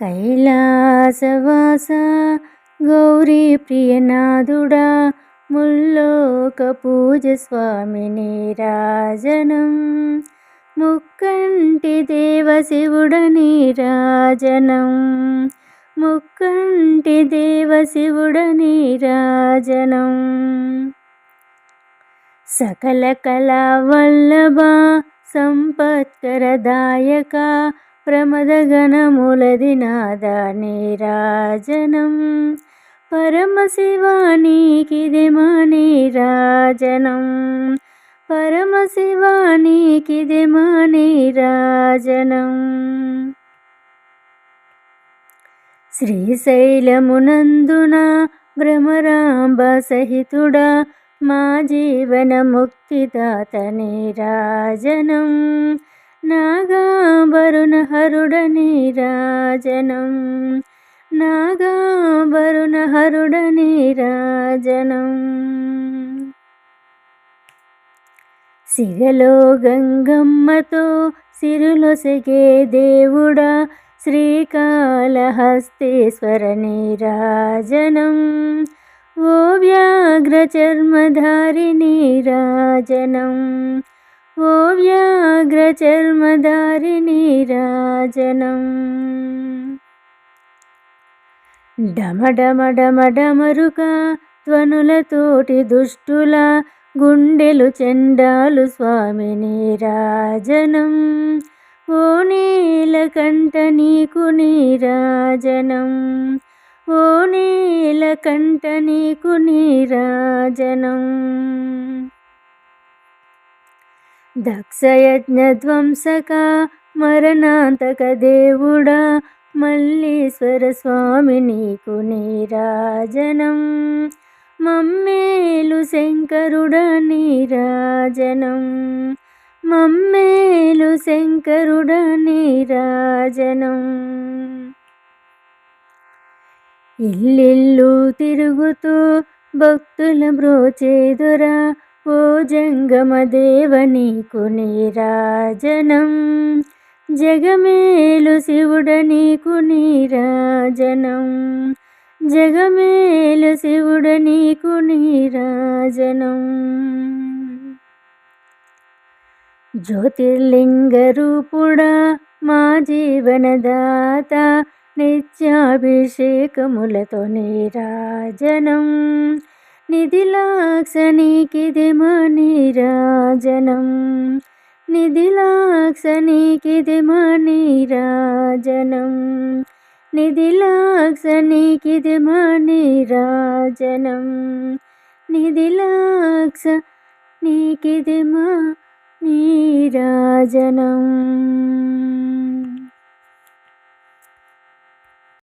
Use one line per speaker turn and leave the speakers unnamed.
కైలాసవాస గౌరీ ప్రియనాథుడా ముల్లోక పూజ స్వామిని రాజనం ముక్కంటి దేవశివుడని రాజనం ముక్కంటి దేవశివుడని రాజనం సకల కళా వల్లభ సంపత్కరదాయక ప్రమదగణములది నాద నీరాజనం. పరమశివానికిది మా నీరాజనం. పరమశివానికిది మా నీరాజనం. శ్రీశైలమునందున భ్రమరాంబ సహితుడా మా జీవన ముక్తిదాత నీరాజనం. నాగాభరుణ హరుడ నీరాజనం నాగాభరుణ హరుడ నీరాజనం సిగలో గంగమ్మతో సిరులొసగే దేవుడా శ్రీకాళహస్తీశ్వర రాజనం. ఓ వ్యాఘ్ర రాజనం. ఓ వ్యాఘ్ర చర్మధారి నీరాజనం డమడమడమడమరుక ధ్వనులతోటి దుష్టుల గుండెలు చెండాలు స్వామి నీరాజనం ఓ నీలకంఠ నీకు నీరాజనం ఓ నీలకంఠ నీకు నీరాజనం దక్షయజ్ఞధ్వంసక మరణాంతక దేవుడా మల్లీశ్వర స్వామి నీకు నీరాజనం. మమ్మేలు శంకరుడ నీరాజనం. మమ్మేలు శంకరుడ నీరాజనం. ఇల్లిల్లు తిరుగుతూ భక్తుల బ్రోచేదురా ఓ జంగమదేవనీకు నీరాజనం. జగమేలు శివుడ నీకు నీరాజనం. జగమేలు శివుడ నీకు నీరాజనం. జ్యోతిర్లింగ రూపుడా మా జీవనదాత నిత్యాభిషేకములతో నీరాజనం. నిధిలాక్షణికిది మా నీరాజనం నిధిలాక్షణికిది మా నీరాజనం నిధిలాక్షణికిది మా నీరాజనం నిధిలాక్ష నీకిది మా నీరాజనం